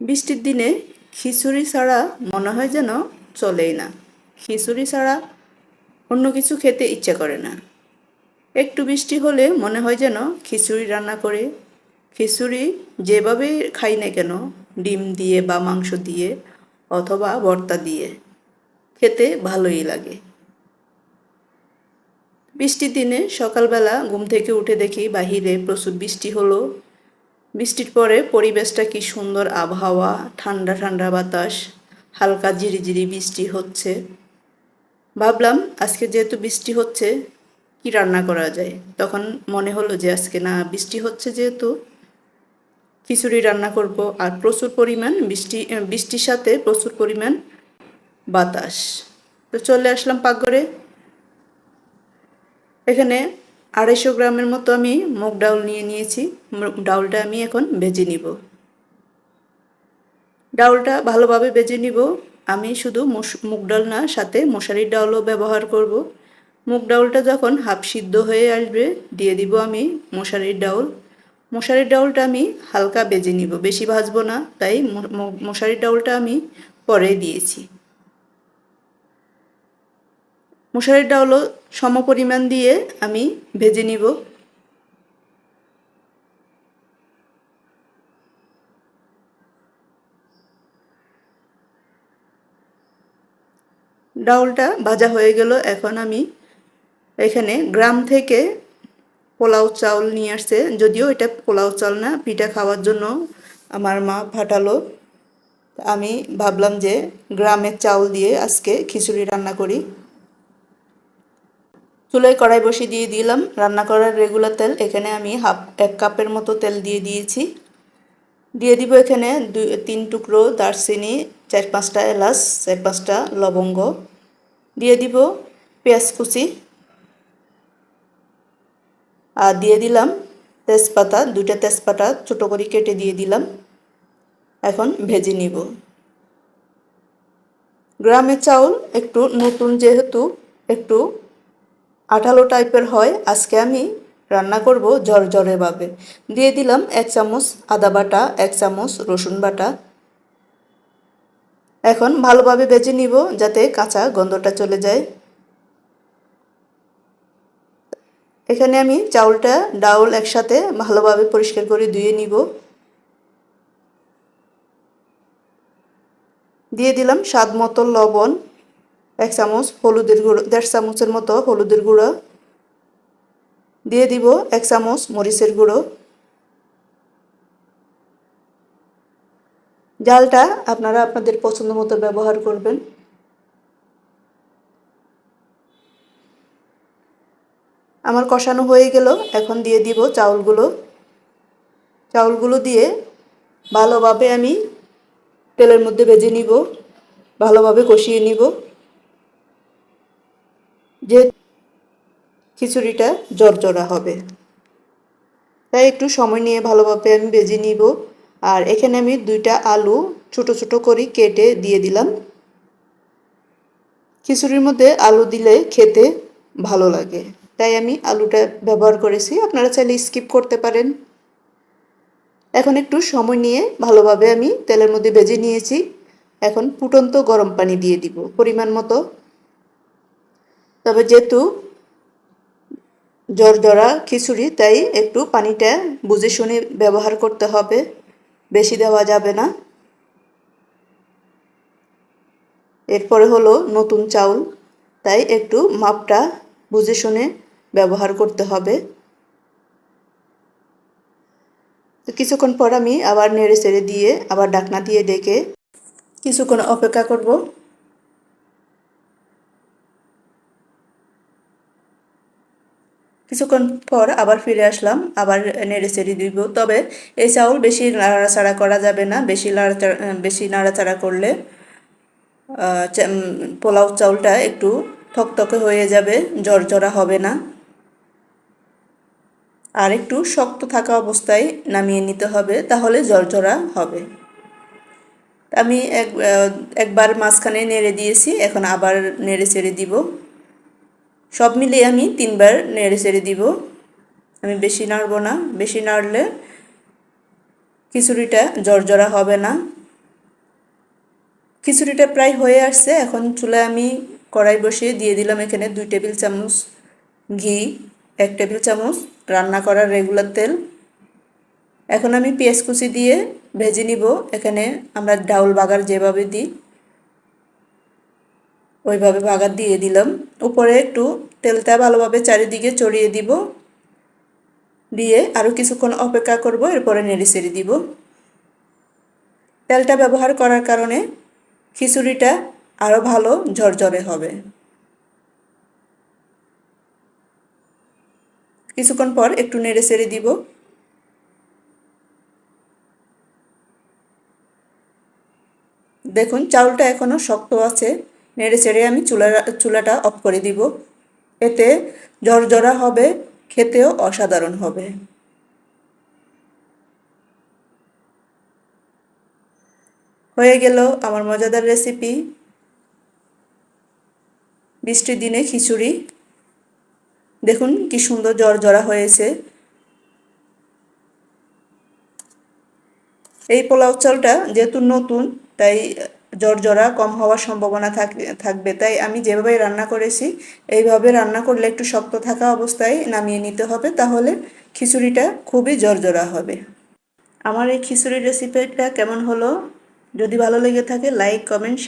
বৃষ্টির দিনে খিচুড়ি ছাড়া মনে হয় যেন চলেই না। খিচুড়ি ছাড়া অন্য কিছু খেতে ইচ্ছে করে না। একটু বৃষ্টি হলে মনে হয় যেন খিচুড়ি রান্না করে। খিচুড়ি যেভাবে খাই না কেন, ডিম দিয়ে বা মাংস দিয়ে অথবা ভর্তা দিয়ে খেতে ভালোই লাগে। বৃষ্টির দিনে সকালবেলা ঘুম থেকে উঠে দেখি বাহিরে প্রচুর বৃষ্টি হলো। বৃষ্টির পরে পরিবেশটা কি সুন্দর আবহাওয়া, ঠান্ডা ঠান্ডা বাতাস, হালকা ঝিরিঝিরি বৃষ্টি হচ্ছে। ভাবলাম আজকে যেহেতু বৃষ্টি হচ্ছে, কি রান্না করা যায়? তখন মনে হলো যে আজকে না, বৃষ্টি হচ্ছে যেহেতু, খিচুড়ি রান্না করব আর প্রচুর পরিমাণ বৃষ্টি, বৃষ্টির সাথে প্রচুর পরিমাণ বাতাস। তো চলে আসলাম পাকঘরে। এখানে আড়াইশো গ্রামের মতো আমি মুগ ডাউল নিয়ে নিয়েছি। ডাউলটা আমি এখন ভেজে নিব। ডাউলটা ভালোভাবে ভেজে নিব। আমি শুধু মুগ ডাল না, সাথে মশারির ডাউলও ব্যবহার করব। মুগ ডাউলটা যখন হাফ সিদ্ধ হয়ে আসবে, দিয়ে দিব আমি মশারির ডাউল। মশারির ডাউলটা আমি হালকা বেজে নিব, বেশি ভাজবো না, তাই মশারির ডাউলটা আমি পরে দিয়েছি। মশারির ডাউলও সম পরিমাণ দিয়ে আমি ভেজে নিব। ডাউলটা ভাজা হয়ে গেল, এখন আমি এখানে গ্রাম থেকে পোলাও চাউল নিয়ে আসছে। যদিও এটা পোলাও চাল না, পিঠা খাওয়ার জন্য আমার মা ফাটালো। আমি ভাবলাম যে গ্রামের চাউল দিয়ে আজকে খিচুড়ি রান্না করি। চুলোয় কড়াই বসিয়ে দিয়ে দিলাম। রান্না করার রেগুলার তেল এখানে আমি হাফ, এক কাপের মতো তেল দিয়ে দিয়েছি। দিয়ে দিব এখানে দুই, তিন টুকরো দারচিনি, চার পাঁচটা এলাচ, চার পাঁচটা লবঙ্গ। দিয়ে দিব পেঁয়াজ কুচি। আর দিয়ে দিলাম তেজপাতা, দুইটা তেজপাতা ছোটো করে কেটে দিয়ে দিলাম। এখন ভেজে নিব। গ্রামের চাউল একটু নতুন যেহেতু, একটু আঠালো টাইপের হয়। আজকে আমি রান্না করব ঝরঝরেভাবে দিয়ে দিলাম এক চামচ আদা বাটা, এক চামচ রসুন বাটা। এখন ভালোভাবে বেজে নিব যাতে কাঁচা গন্ধটা চলে যায়। এখানে আমি চাউলটা, ডাউল একসাথে ভালোভাবে পরিষ্কার করে ধুয়ে নিব। দিয়ে দিলাম স্বাদ মতো লবণ। এক চামচ হলুদের গুঁড়ো, দেড় চামচের মতো হলুদের গুঁড়ো। দিয়ে দিব এক চামচ মরিচের গুঁড়ো। জালটা আপনারা আপনাদের পছন্দ মতো ব্যবহার করবেন। আমার কষানো হয়ে গেল, এখন দিয়ে দিব চাউলগুলো। চাউলগুলো দিয়ে ভালোভাবে আমি তেলের মধ্যে ভেজে নিব, ভালোভাবে কষিয়ে নিব। যে খিচুড়িটা জরজরা হবে। তাই একটু সময় নিয়ে ভালোভাবে আমি বেজে নিব। আর এখানে আমি দুইটা আলু ছোট ছোট করে কেটে দিয়ে দিলাম। খিচুড়ির মধ্যে আলু দিলে খেতে ভালো লাগে। তাই আমি আলুটা ব্যবহার করেছি। আপনারা চাইলে স্কিপ করতে পারেন। এখন একটু সময় নিয়ে ভালোভাবে আমি তেলের মধ্যে ভেজে নিয়েছি। এখন ফুটন্ত গরম পানি দিয়ে দিব। পরিমাণ মতো তবে যেহেতু জর্জরা খিচুড়ি, তাই একটু পানিটা বুঝে শুনে ব্যবহার করতে হবে। বেশি দেওয়া যাবে না। এরপরে হলো নতুন চাউল, তাই একটু মাপটা বুঝে শুনে ব্যবহার করতে হবে। তো কিছুক্ষণ পর আমি আবার নেড়ে চেড়ে দিয়ে আবার ডাকনা দিয়ে ডেকে কিছুক্ষণ অপেক্ষা করব। কিছুক্ষণ পর আবার ফিরে আসলাম, আবার নেড়ে চেড়ে দিব। তবে এই চাউল বেশি নাড়াচাড়া করা যাবে না, বেশি নাড়াচাড়া বেশি নাড়াচাড়া করলে পোলাও চাউলটা একটু থকথকে হয়ে যাবে জরজরা হবে না। আর একটু শক্ত থাকা অবস্থায় নামিয়ে নিতে হবে, তাহলে জরজরা হবে। আমি এক একবার মাঝখানে নেড়ে দিয়েছি, এখন আবার নেড়ে চেড়ে দিব। সব মিলিয়ে আমি তিনবার নেড়ে চেড়ে দিব। আমি বেশি নাড়ব না। বেশি নাড়লে খিচুড়িটা জর্জরা হবে না। খিচুড়িটা প্রায় হয়ে আসছে। এখন চুলায় আমি কড়াই বসিয়ে দিয়ে দিলাম এখানে দুই টেবিল চামচ ঘি, এক টেবিল চামচ রান্না করার রেগুলার তেল। এখন আমি পেঁয়াজ কুচি দিয়ে ভেজে নিব। এখানে আমরা ডাউল বাগার যেভাবে দিই। ওইভাবে বাগার দিয়ে দিলাম। উপরে একটু তেলটা ভালোভাবে চারিদিকে চড়িয়ে দিব। দিয়ে আরও কিছুক্ষণ অপেক্ষা করব, এরপরে নেড়ে চেড়ে দিব। তেলটা ব্যবহার করার কারণে খিচুড়িটা আরও ভালো ঝরঝরে হবে। কিছুক্ষণ পর একটু নেড়ে চেড়ে দিব। দেখুন, চাউলটা এখনও শক্ত আছে। নেড়ে চেড়ে আমি চুলা চুলাটা অফ করে দিব। এতে জর্জরা হবে, খেতেও অসাধারণ হবে। হয়ে গেল আমার মজাদার রেসিপি বৃষ্টির দিনে খিচুড়ি। দেখুন কি সুন্দর জর্জরা হয়েছে। এই পোলাও চালটা যেহেতু নতুন, তাই জর্জরা কম হওয়ার সম্ভাবনা থাকবে। তাই আমি যেভাবে রান্না করেছি, এইভাবে রান্না করলে একটু শক্ত থাকা অবস্থায় নামিয়ে নিতে হবে, তাহলে খিচুড়িটা খুবই জর্জরা হবে। আমার এই খিচুড়ি রেসিপিটা কেমন হলো? যদি ভালো লেগে থাকে লাইক কমেন্ট